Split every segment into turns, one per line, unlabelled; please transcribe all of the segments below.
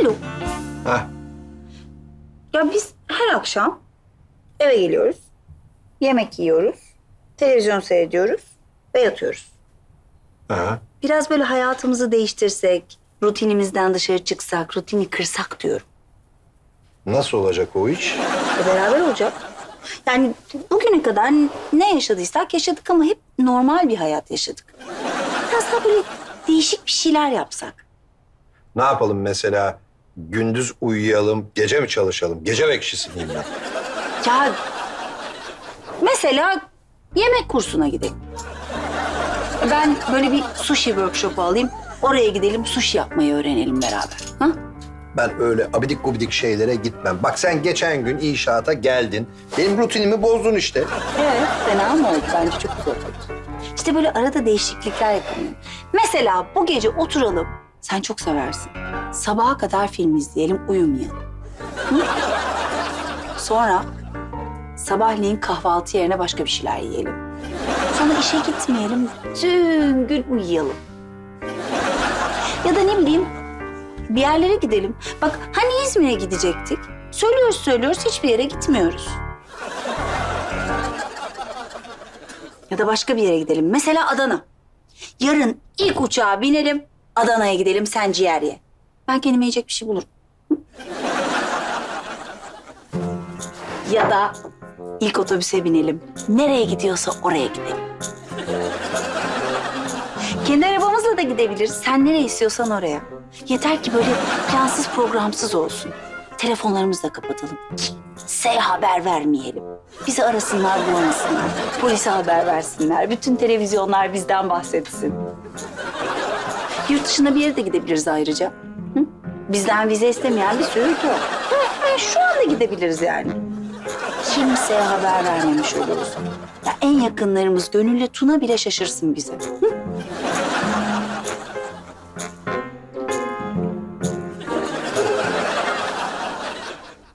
Haluk,
Ha,
ya biz her akşam eve geliyoruz. Yemek yiyoruz. Televizyon seyrediyoruz ve yatıyoruz.
ha.
Biraz böyle hayatımızı değiştirsek, rutinimizden dışarı çıksak, rutini kırsak diyorum.
Nasıl olacak o iş?
E, beraber olacak. Yani bugüne kadar ne yaşadıysak yaşadık ama hep normal bir hayat yaşadık. Biraz daha böyle değişik bir şeyler yapsak.
Ne yapalım mesela? Gündüz uyuyalım, gece mi çalışalım? Gece bekçisi miyim ben?
Ya mesela yemek kursuna gidelim. Ben böyle bir sushi workshopu alayım. Oraya gidelim sushi yapmayı öğrenelim beraber. Ha?
Ben öyle abidik gubidik şeylere gitmem. Bak sen geçen gün inşaata geldin. Benim rutinimi bozdun işte.
Evet, fena mı oldu? Bence çok güzel oldu. İşte böyle arada değişiklikler yapalım. Mesela bu gece oturalım. Sen çok seversin. Sabaha kadar film izleyelim, uyumayalım. Sonra sabahleyin kahvaltı yerine başka bir şeyler yiyelim. Sonra işe gitmeyelim, tüm gün uyuyalım. Ya da ne bileyim bir yerlere gidelim. Bak hani İzmir'e gidecektik. Söylüyoruz söylüyoruz hiçbir yere gitmiyoruz. Ya da başka bir yere gidelim. Mesela Adana. Yarın ilk uçağa binelim. Adana'ya gidelim sen ciğer ye. Ben kendime yiyecek bir şey bulurum. Ya da ilk otobüse binelim. Nereye gidiyorsa oraya gidelim. Kendi arabamızla da gidebiliriz. Sen nereye istiyorsan oraya. Yeter ki böyle plansız programsız olsun. Telefonlarımızı da kapatalım. Kimseye haber vermeyelim. Bizi arasınlar bulamasınlar. Polise haber versinler. Bütün televizyonlar bizden bahsetsin. Yurt dışına bir yere de gidebiliriz ayrıca. Bizden vize istemeyen bir sürü. Hı, hı, Şu anda gidebiliriz yani. Kimseye haber vermemiş oluruz. Ya en yakınlarımız Gönül'le Tuna bile şaşırsın bize. Hı?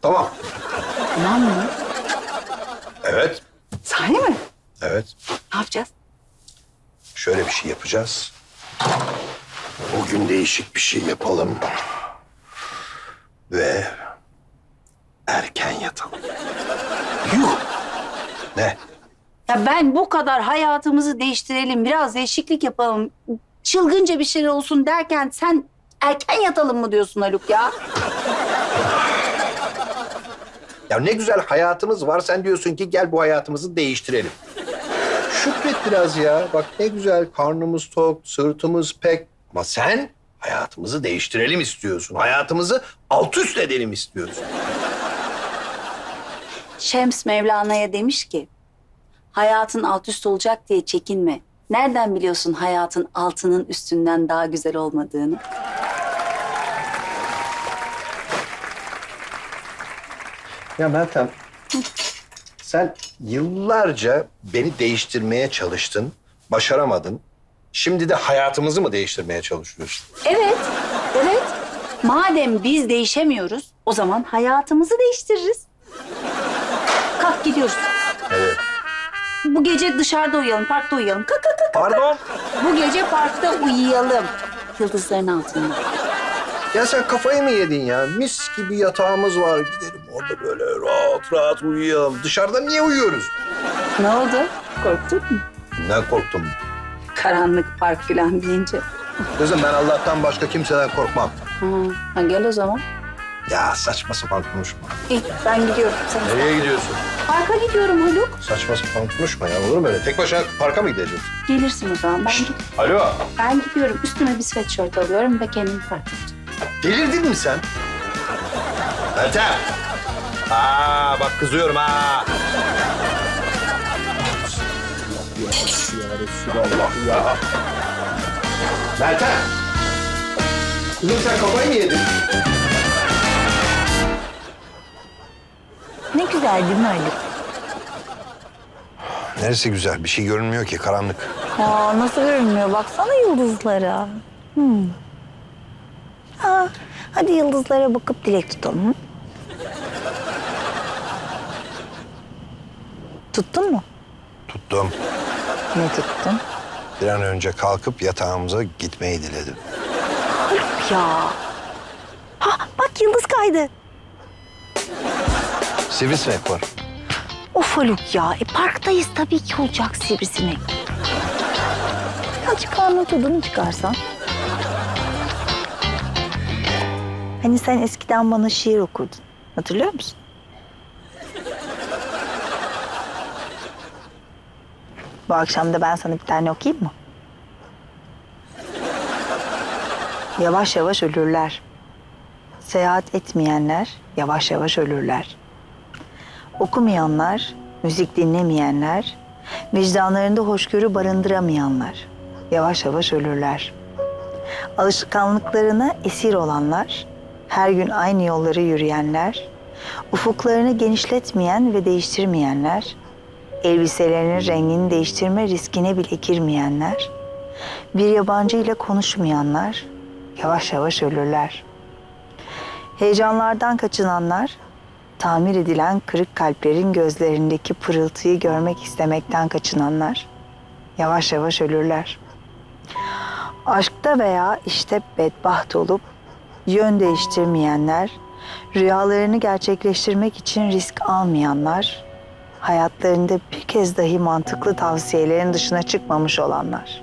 Tamam.
Tamam mı?
Evet,
Sahi mi?
evet.
Ne yapacağız?
Şöyle bir şey yapacağız. Bugün değişik bir şey yapalım. Ve erken yatalım. Yuh! Ne?
Ya ben bu kadar hayatımızı değiştirelim, biraz değişiklik yapalım, çılgınca bir şey olsun derken sen erken yatalım mı diyorsun Haluk ya?
Ya ne güzel hayatımız var. Sen diyorsun ki gel bu hayatımızı değiştirelim. Şükret biraz ya. Bak ne güzel karnımız tok, sırtımız pek. Ama sen hayatımızı değiştirelim istiyorsun. Hayatımızı alt üst edelim istiyorsun.
Şems Mevlana'ya demiş ki, hayatın alt üst olacak diye çekinme. Nereden biliyorsun hayatın altının üstünden daha güzel olmadığını?
Ya Meltem, sen yıllarca beni değiştirmeye çalıştın, başaramadın. Şimdi de hayatımızı mı değiştirmeye çalışıyorsun?
Evet, evet. Madem biz değişemiyoruz, o zaman hayatımızı değiştiririz. Kalk gidiyoruz.
Evet.
Bu gece dışarıda uyuyalım, parkta uyuyalım. Kalk kalk kalk.
Pardon?
Bu gece parkta uyuyalım. Yıldızların altında.
Ya sen kafayı mı yedin ya? Mis gibi yatağımız var. Gidelim orada böyle rahat rahat uyuyalım. Dışarıda niye uyuyoruz?
Ne oldu? Korktun mu?
Ne korktum?
Karanlık park falan deyince.
Kızım ben Allah'tan başka kimseden korkmam.
Ha, ha, gel o zaman.
Ya saçma sapan konuşma.
İyi, ben gidiyorum. Sen
Nereye gidiyorsun?
Parka gidiyorum Haluk.
Saçma sapan konuşma ya. Olur mu öyle? Tek başına parka mı gideceğiz?
Gelirsin o zaman. Ben, gid-
Alo.
ben gidiyorum. Üstüme bir sweatshirt alıyorum ve kendim park edeceğim.
Delirdin mi sen? Meltem. Aa bak kızıyorum ha. Resulallah ya. Meltem. Kızım sen kafayı mı yedin?
Ne güzel değil mi Haluk?
Neresi güzel? Bir şey görünmüyor ki. Karanlık.
Aa, nasıl görünmüyor? Baksana yıldızlara. Hmm. Ha, hadi yıldızlara bakıp dilek tutalım. hı? Tuttun mu?
Tuttum.
Ne tuttun?
Bir an önce kalkıp yatağımıza gitmeyi diledim.
Haluk ya. Ah, bak yıldız kaydı.
Sivrisinek var.
Of Haluk ya. E parktayız tabii ki olacak sivrisinek. Birazcık karnın tadını çıkarsan. Hani sen eskiden bana şiir okurdun. Hatırlıyor musun? Bu akşam da ben sana bir tane okuyayım mı? Yavaş yavaş ölürler. Seyahat etmeyenler yavaş yavaş ölürler. Okumayanlar, müzik dinlemeyenler, vicdanlarında hoşgörü barındıramayanlar yavaş yavaş ölürler. Alışkanlıklarına esir olanlar, her gün aynı yolları yürüyenler, ufuklarını genişletmeyen ve değiştirmeyenler, elbiselerinin rengini değiştirme riskine bile girmeyenler, bir yabancı ile konuşmayanlar yavaş yavaş ölürler. Heyecanlardan kaçınanlar, tamir edilen kırık kalplerin gözlerindeki pırıltıyı görmek istemekten kaçınanlar yavaş yavaş ölürler. Aşkta veya işte bedbaht olup yön değiştirmeyenler, rüyalarını gerçekleştirmek için risk almayanlar, hayatlarında bir kez dahi mantıklı tavsiyelerin dışına çıkmamış olanlar.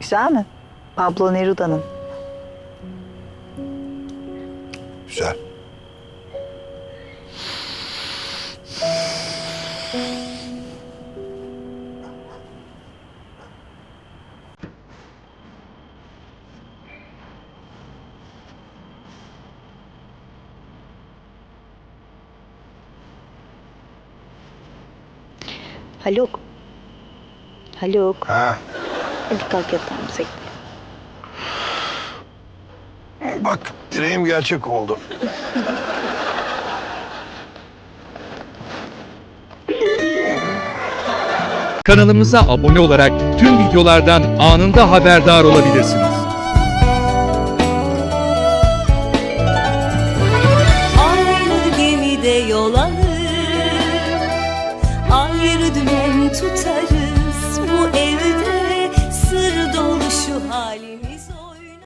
Güzel mi? Pablo Neruda'nın.
Güzel.
Haluk. Haluk.
Ha.
Hadi kalk yatağımıza gidelim.
Bak dileğim gerçek oldu.
Kanalımıza abone olarak tüm videolardan anında haberdar olabilirsiniz.
to tell.